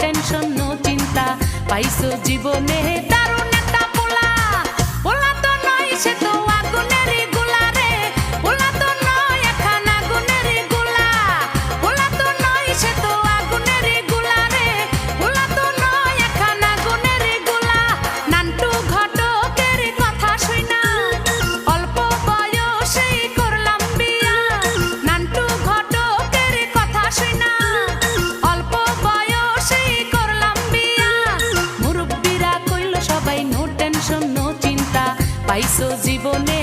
tension no চিন্তা পাইছো জীবনে তা পাইছো জীবনে